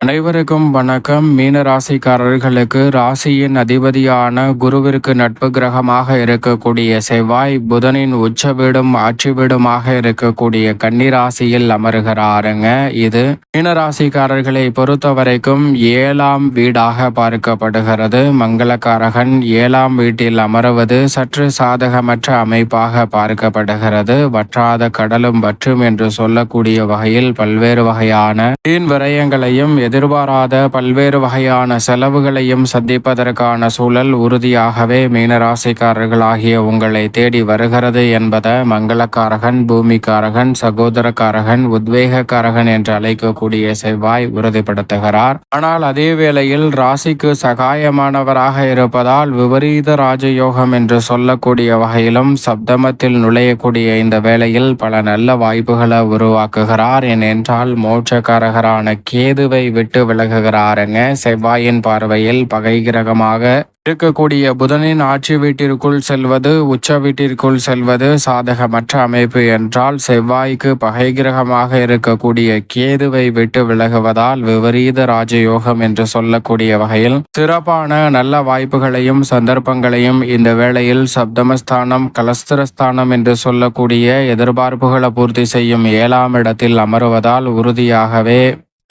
அனைவருக்கும் வணக்கம். மீன ராசிக்காரர்களுக்கு ராசியின் அதிபதியான குருவிற்கு நட்பு கிரகமாக இருக்கக்கூடிய செவ்வாய் புதனின் உச்ச வீடும் ஆட்சி வீடுமாக இருக்கக்கூடிய கன்னிராசியில் அமருகிறாருங்க. இது மீன ராசிக்காரர்களை பொறுத்த வரைக்கும் ஏழாம் வீடாக பார்க்கப்படுகிறது. மங்களக்காரகன் ஏழாம் வீட்டில் அமருவது சற்று சாதகமற்ற அமைப்பாக பார்க்கப்படுகிறது. வற்றாத கடலும் வற்றும் என்று சொல்லக்கூடிய வகையில் பல்வேறு வகையான வீண் விரயங்களையும் எதிர்பாராத பல்வேறு வகையான செலவுகளையும் சந்திப்பதற்கான சூழல் உறுதியாகவே மீனராசிக்காரர்களாகிய உங்களை தேடி வருகிறது என்பதை மங்களக்காரகன் பூமிக்காரகன் சகோதரக்காரகன் உத்வேகக்காரகன் என்று அழைக்கக்கூடிய செவ்வாய் உறுதிப்படுத்துகிறார். ஆனால் அதே வேளையில் ராசிக்கு சகாயமானவராக இருப்பதால் விபரீத ராஜயோகம் என்று சொல்லக்கூடிய வகையிலும் சப்தமத்தில் நுழையக்கூடிய இந்த வேளையில் பல நல்ல வாய்ப்புகளை உருவாக்குகிறார். ஏனென்றால் மோட்சக்காரகரான கேதுவை விட்டு விலகுகிறாருங்க. செவ்வாயின் பார்வையில் பகை கிரகமாக இருக்கக்கூடிய புதனின் ஆட்சி வீட்டிற்குள் செல்வது உச்ச வீட்டிற்குள் செல்வது சாதகமற்ற அமைப்பு என்றால் செவ்வாய்க்கு பகை கிரகமாக இருக்கக்கூடிய கேதுவை விட்டு விலகுவதால் விபரீத ராஜயோகம் என்று சொல்லக்கூடிய வகையில் சிறப்பான நல்ல வாய்ப்புகளையும் சந்தர்ப்பங்களையும் இந்த வேளையில் சப்தமஸ்தானம் கலஸ்திரஸ்தானம் என்று சொல்லக்கூடிய எதிர்பார்ப்புகளை பூர்த்தி செய்யும் ஏழாம் இடத்தில் அமருவதால் உறுதியாகவே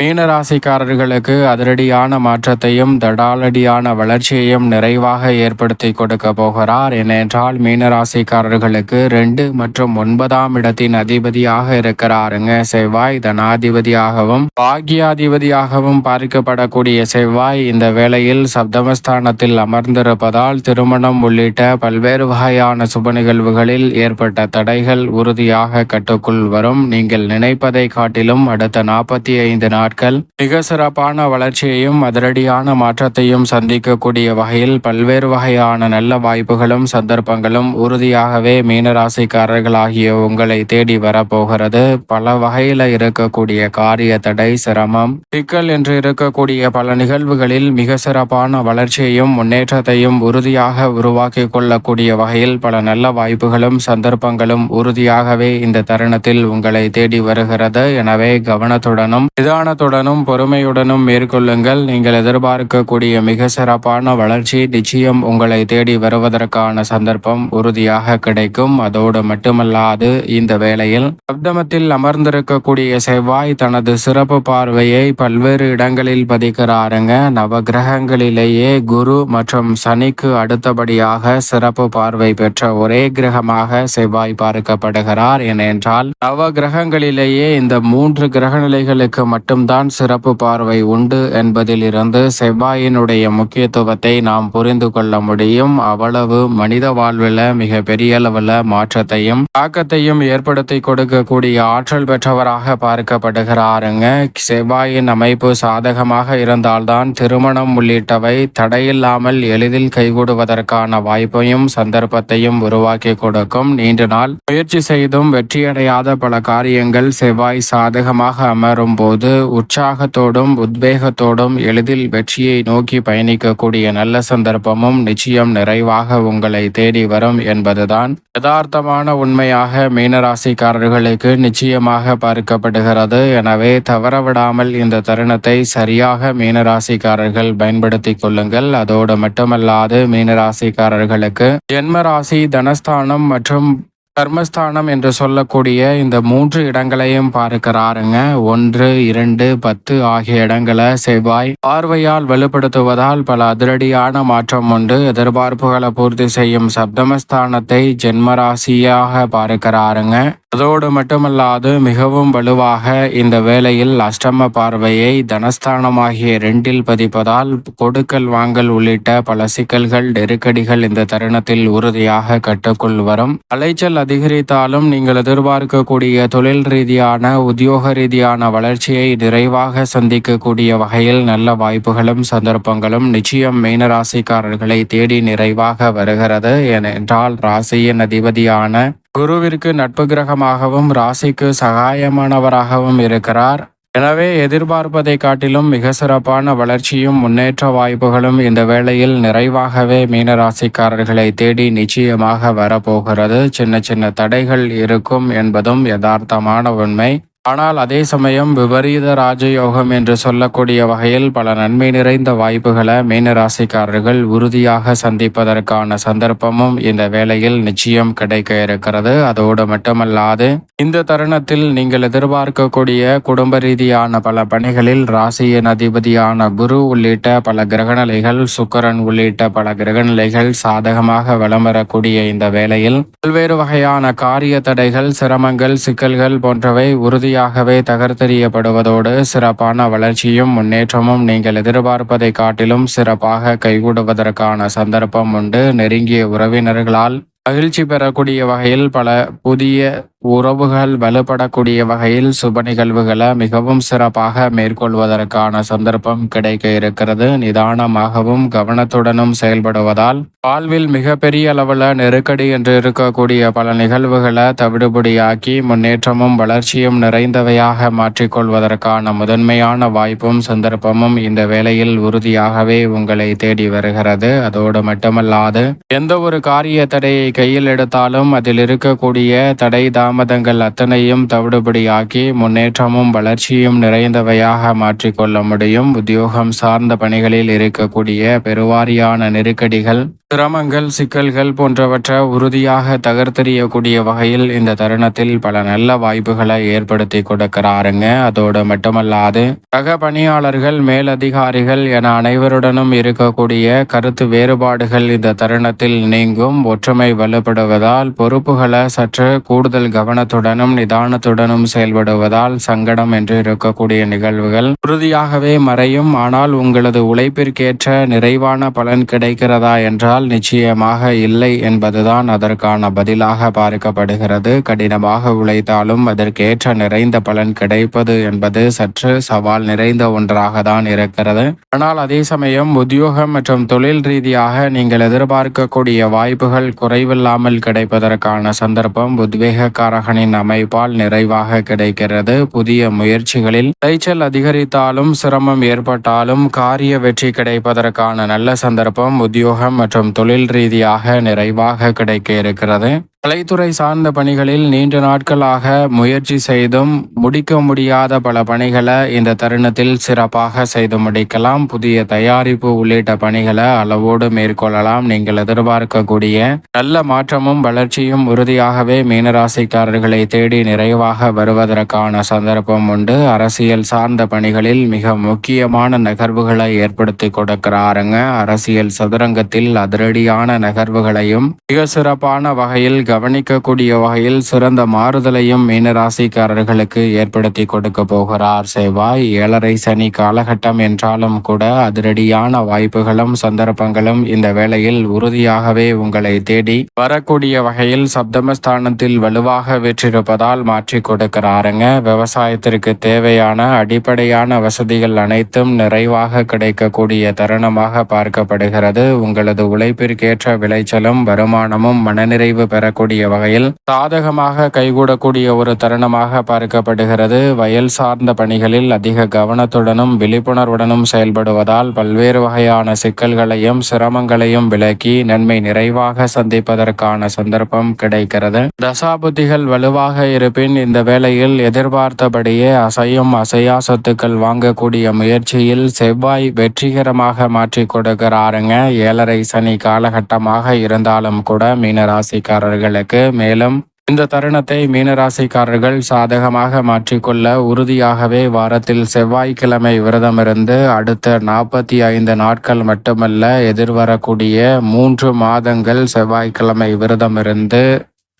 மீனராசிக்காரர்களுக்கு அதிரடியான மாற்றத்தையும் தடாலடியான வளர்ச்சியையும் நிறைவாக ஏற்படுத்தி கொடுக்க போகிறார். ஏனென்றால் மீனராசிக்காரர்களுக்கு ரெண்டு மற்றும் ஒன்பதாம் இடத்தின் அதிபதியாக இருக்கிறாருங்க. செவ்வாய் தனாதிபதியாகவும் பாக்கியாதிபதியாகவும் பார்க்கப்படக்கூடிய செவ்வாய் இந்த வேளையில் சப்தமஸ்தானத்தில் அமர்ந்திருப்பதால் திருமணம் உள்ளிட்ட பல்வேறு வகையான சுப நிகழ்வுகளில் ஏற்பட்ட தடைகள் உறுதியாக கட்டுக்குள் வரும். நீங்கள் நினைப்பதை காட்டிலும் அடுத்த நாற்பத்தி ஐந்து நாள் நாட்கள். மிக சிறப்பான வளர்ச்சியையும் அதிரடியான மாற்றத்தையும் சந்திக்கக்கூடிய வகையில் பல்வேறு வகையான நல்ல வாய்ப்புகளும் சந்தர்ப்பங்களும் உறுதியாகவே மீனராசிக்காரர்களாகிய உங்களை தேடி வரப்போகிறது. பல வகையில இருக்கக்கூடிய காரிய தடை சிரமம் சிக்கல் என்று இருக்கக்கூடிய பல நிகழ்வுகளில் மிக சிறப்பான வளர்ச்சியையும் முன்னேற்றத்தையும் உறுதியாக உருவாக்கி கொள்ளக்கூடிய வகையில் பல நல்ல வாய்ப்புகளும் சந்தர்ப்பங்களும் உறுதியாகவே இந்த தருணத்தில் உங்களை தேடி வருகிறது. எனவே கவனத்துடனும் நிதான நிதானத்துடனும் பொறுமையுடனும் மேற்கொள்ளுங்கள். நீங்கள் எதிர்பார்க்கக்கூடிய மிக சிறப்பான வளர்ச்சி நிச்சயம் உங்களை தேடி வருவதற்கான சந்தர்ப்பம் உறுதியாக கிடைக்கும். அதோடு மட்டுமல்லாது இந்த வேளையில் சப்தமத்தில் அமர்ந்திருக்கக்கூடிய செவ்வாய் தனது சிறப்பு பார்வையை பல்வேறு இடங்களில் பதிக்கிறாருங்க. நவ கிரகங்களிலேயே குரு மற்றும் சனிக்கு அடுத்தபடியாக சிறப்பு பார்வை பெற்ற ஒரே கிரகமாக செவ்வாய் பார்க்கப்படுகிறார். ஏனென்றால் நவ கிரகங்களிலேயே இந்த மூன்று கிரகநிலைகளுக்கு மட்டும் தான் சிறப்பு பார்வை உண்டு என்பதிலிருந்து செவ்வாயினுடைய முக்கியத்துவத்தை நாம் புரிந்து கொள்ள முடியும். அவ்வளவு மனித வாழ்வில் மிக பெரிய அளவில் மாற்றத்தையும் தாக்கத்தையும் ஏற்படுத்தி கொடுக்கக்கூடிய ஆற்றல் பெற்றவராக பார்க்கப்படுகிறாருங்க. செவ்வாயின் அமைப்பு சாதகமாக இருந்தால்தான் திருமணம் உள்ளிட்டவை தடையில்லாமல் எளிதில் கைகூடுவதற்கான வாய்ப்பையும் சந்தர்ப்பத்தையும் உருவாக்கி கொடுக்கும். நீண்ட நாள் முயற்சி செய்தும் வெற்றியடையாத பல காரியங்கள் செவ்வாய் சாதகமாக அமரும் போது உற்சாகத்தோடும் உத்வேகத்தோடும் எளிதில் வெற்றியை நோக்கி பயணிக்கக்கூடிய நல்ல சந்தர்ப்பமும் நிச்சயம் நிறைவாக உங்களை தேடி வரும் என்பதுதான். யதார்த்தமான உண்மையாக மீனராசிக்காரர்களுக்கு நிச்சயமாக பார்க்கப்படுகிறது. எனவே தவறவிடாமல் இந்த தருணத்தை சரியாக மீனராசிக்காரர்கள் பயன்படுத்தி கொள்ளுங்கள். அதோடு மட்டுமல்லாது மீனராசிக்காரர்களுக்கு ஜென்மராசி தனஸ்தானம் மற்றும் கர்மஸ்தானம் என்று சொல்லக்கூடிய இந்த மூன்று இடங்களையும் பார்க்கிறாருங்க. ஒன்று இரண்டு பத்து ஆகிய இடங்களை செவ்வாய் பார்வையால் வலுப்படுத்துவதால் பல அதிரடியான மாற்றம் உண்டு. எதிர்பார்ப்புகளை பூர்த்தி செய்யும் சப்தமஸ்தானத்தை ஜென்மராசியாக பார்க்கிறாருங்க. அதோடு மட்டுமல்லாது மிகவும் வலுவாக இந்த வேளையில் அஷ்டம பார்வையை தனஸ்தானமாகிய ரெண்டில் பதிப்பதால் கொடுக்கல் வாங்கல் உள்ளிட்ட பல சிக்கல்கள் நெருக்கடிகள் இந்த தருணத்தில் உறுதியாக கட்டுக்குள் வரும். அலைச்சல் அதிகரித்தாலும் நீங்கள் எதிர்பார்க்கக்கூடிய தொழில் ரீதியான உத்தியோக ரீதியான வளர்ச்சியை நிறைவாக சந்திக்கக்கூடிய வகையில் நல்ல வாய்ப்புகளும் சந்தர்ப்பங்களும் நிச்சயம் மீனராசிக்காரர்களை தேடி நிறைவாக வருகிறது. ஏனென்றால் ராசியின் அதிபதியான குருவிற்கு நட்பு கிரகமாகவும் ராசிக்கு சகாயமானவராகவும் இருக்கிறார். எனவே எதிர்பார்ப்பதை காட்டிலும் மிக சிறப்பான வளர்ச்சியும் முன்னேற்ற வாய்ப்புகளும் இந்த வேளையில் நிறைவாகவே மீனராசிக்காரர்களை தேடி நிச்சயமாக வரப்போகிறது. சின்ன சின்ன தடைகள் இருக்கும் என்பதும் யதார்த்தமான உண்மை. ஆனால் அதே சமயம் விபரீத ராஜயோகம் என்று சொல்லக்கூடிய வகையில் பல நன்மை நிறைந்த வாய்ப்புகளை மீனராசிக்காரர்கள் உறுதியாக சந்திப்பதற்கான சந்தர்ப்பமும் இந்த வேளையில் நிச்சயம் கிடைக்க இருக்கிறது. அதோடு மட்டுமல்லாது இந்த தருணத்தில் நீங்கள் எதிர்பார்க்கக்கூடிய குடும்ப ரீதியான பல பணிகளில் ராசியின் அதிபதியான குரு உள்ளிட்ட பல கிரகநிலைகள் சுக்கரன் உள்ளிட்ட பல கிரகநிலைகள் சாதகமாக வலம் வரக்கூடிய இந்த வேளையில் பல்வேறு வகையான காரிய தடைகள் சிரமங்கள் சிக்கல்கள் போன்றவை உறுதியாக உறுதியாகவே தகர்த்தெறியப்படுவதோடு சிறப்பான வளர்ச்சியும் முன்னேற்றமும் நீங்கள் எதிர்பார்ப்பதை காட்டிலும் சிறப்பாக கைகூடுவதற்கான சந்தர்ப்பம் உண்டு. நெருங்கிய உறவினர்களால் மகிழ்ச்சி பெறக்கூடிய வகையில் பல புதிய உறவுகள் வலுப்படக்கூடிய வகையில் சுப நிகழ்வுகளை மிகவும் சிறப்பாக மேற்கொள்வதற்கான சந்தர்ப்பம் கிடைக்க இருக்கிறது. நிதானமாகவும் கவனத்துடனும் செயல்படுவதால் வாழ்வில் மிகப்பெரிய அளவில் நெருக்கடி என்று இருக்கக்கூடிய பல நிகழ்வுகளை தவிடுபடியாக்கி முன்னேற்றமும் வளர்ச்சியும் நிறைந்தவையாக மாற்றிக்கொள்வதற்கான முதன்மையான வாய்ப்பும் சந்தர்ப்பமும் இந்த வேளையில் உறுதியாகவே உங்களை தேடி வருகிறது. அதோடு மட்டுமல்லாது எந்த ஒரு காரிய தடையை கையில் எடுத்தாலும் அதில் இருக்கக்கூடிய தடைதான் தாமதங்கள் அத்தனையும் தவிடுபடியாக்கி முன்னேற்றமும் வளர்ச்சியும் நிறைந்தவையாக மாற்றிக்கொள்ள முடியும். உத்தியோகம் சார்ந்த பணிகளில் இருக்கக்கூடிய பெருவாரியான நெருக்கடிகள் சிரமங்கள் சிக்கல்கள் போன்றவற்றை உறுதியாக தகர்த்தெறியக்கூடிய வகையில் இந்த தருணத்தில் பல நல்ல வாய்ப்புகளை ஏற்படுத்தி கொடுக்கிறாருங்க. அதோடு மட்டுமல்லாது சக பணியாளர்கள் மேலதிகாரிகள் என அனைவருடனும் இருக்கக்கூடிய கருத்து வேறுபாடுகள் இந்த தருணத்தில் நீங்கும். ஒற்றுமை வலுப்படுவதால் பொறுப்புகளை சற்று கூடுதல் கவனத்துடனும் நிதானத்துடனும் செயல்படுவதால் சங்கடம் என்று இருக்கக்கூடிய நிகழ்வுகள் உறுதியாகவே மறையும். ஆனால் உங்களது உழைப்பிற்கேற்ற நிறைவான பலன் கிடைக்கிறதா என்றால் என்றால் நிச்சயமாக இல்லை என்பதுதான் அதற்கான பதிலாக பார்க்கப்படுகிறது. கடினமாக உழைத்தாலும் அதற்கேற்ற நிறைந்த பலன் கிடைப்பது என்பது சற்று சவால் நிறைந்த ஒன்றாக தான் இருக்கிறது. ஆனால் அதே சமயம் உத்தியோகம் மற்றும் தொழில் ரீதியாக நீங்கள் எதிர்பார்க்கக்கூடிய வாய்ப்புகள் குறைவில்லாமல் கிடைப்பதற்கான சந்தர்ப்பம் உத்வேகக்காரகனின் அமைப்பால் நிறைவாக கிடைக்கிறது. புதிய முயற்சிகளில் விளைச்சல் அதிகரித்தாலும் சிரமம் ஏற்பட்டாலும் காரிய வெற்றி கிடைப்பதற்கான நல்ல சந்தர்ப்பம் உத்தியோகம் மற்றும் மற்றும் தொழில் ரீதியாக நிறைவாக கிடைக்க இருக்கிறது. கலைத்துறை சார்ந்த பணிகளில் நீண்ட நாட்களாக முயற்சி செய்தும் முடிக்க முடியாத பல பணிகளை இந்த தருணத்தில் சிறப்பாக செய்து முடிக்கலாம். புதிய தயாரிப்பு உள்ளிட்ட பணிகளை அளவோடு மேற்கொள்ளலாம். நீங்கள் எதிர்பார்க்கக்கூடிய நல்ல மாற்றமும் வளர்ச்சியும் உறுதியாகவே மீனராசிக்காரர்களை தேடி நிறைவாக வருவதற்கான சந்தர்ப்பம் உண்டு. அரசியல் சார்ந்த பணிகளில் மிக முக்கியமான நகர்வுகளை ஏற்படுத்தி கொடுக்கிறாருங்க. அரசியல் சதுரங்கத்தில் அதிரடியான நகர்வுகளையும் மிக சிறப்பான வகையில் கவனிக்கக்கூடிய வகையில் சிறந்த மாறுதலையும் மீனராசிக்காரர்களுக்கு ஏற்படுத்தி கொடுக்க போகிறார். செவ்வாய் ஏழரை சனி காலகட்டம் என்றாலும் கூட அதிரடியான வாய்ப்புகளும் சந்தர்ப்பங்களும் இந்த வேளையில் உறுதியாகவே உங்களை தேடி வரக்கூடிய வகையில் சப்தமஸ்தானத்தில் வலுவாக வெற்றிருப்பதால் மாற்றி கொடுக்கிறாருங்க. விவசாயத்திற்கு தேவையான அடிப்படையான வசதிகள் அனைத்தும் நிறைவாக கிடைக்கக்கூடிய தருணமாக பார்க்கப்படுகிறது. உங்களது உழைப்பிற்கேற்ற விளைச்சலும் வருமானமும் மனநிறைவு பெற கூடிய வகையில் சாதகமாக கைகூடக்கூடிய ஒரு தருணமாக பார்க்கப்படுகிறது. வயல் சார்ந்த பணிகளில் அதிக கவனத்துடனும் விழிப்புணர்வுடனும் செயல்படுவதால் பல்வேறு வகையான சிக்கல்களையும் சிரமங்களையும் விலக்கி நன்மை நிறைவாக சந்திப்பதற்கான சந்தர்ப்பம் கிடைக்கிறது. தசாபுத்திகள் வலுவாக இருப்பின் இந்த வேளையில் எதிர்பார்த்தபடியே அசையும் அசையா சொத்துக்கள் வாங்கக்கூடிய முயற்சியில் செவ்வாய் வெற்றிகரமாக மாற்றி கொடுக்கிறாருங்க. ஏழரை சனி காலகட்டமாக இருந்தாலும் கூட மீனராசிக்காரர்கள் உங்களுக்கு மேலும் இந்த தருணத்தை மீனராசிக்காரர்கள் சாதகமாக மாற்றிக்கொள்ள உறுதியாகவே வாரத்தில் செவ்வாய்க்கிழமை விரதமிருந்து அடுத்த நாற்பத்தி ஐந்து நாட்கள் மட்டுமல்ல எதிர்வரக்கூடிய மூன்று மாதங்கள் செவ்வாய்க்கிழமை விரதமிருந்து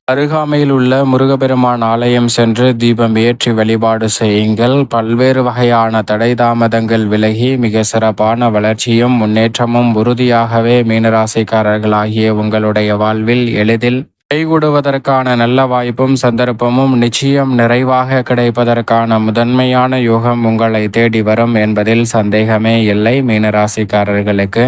அருகாமையில் உள்ள முருகபெருமான் ஆலயம் சென்று தீபம் ஏற்றி வழிபாடு செய்யுங்கள். பல்வேறு வகையான தடை தாமதங்கள் விலகி மிக சிறப்பான வளர்ச்சியும் முன்னேற்றமும் உறுதியாகவே மீனராசிக்காரர்களாகிய உங்களுடைய வாழ்வில் எளிதில் கைகூடுவதற்கான நல்ல வாய்ப்பும் சந்தர்ப்பமும் நிச்சயம் நிறைவாக கிடைப்பதற்கான முதன்மையான யோகம் உங்களை தேடி வரும் என்பதில் சந்தேகமே இல்லை. மீனராசிக்காரர்களுக்கு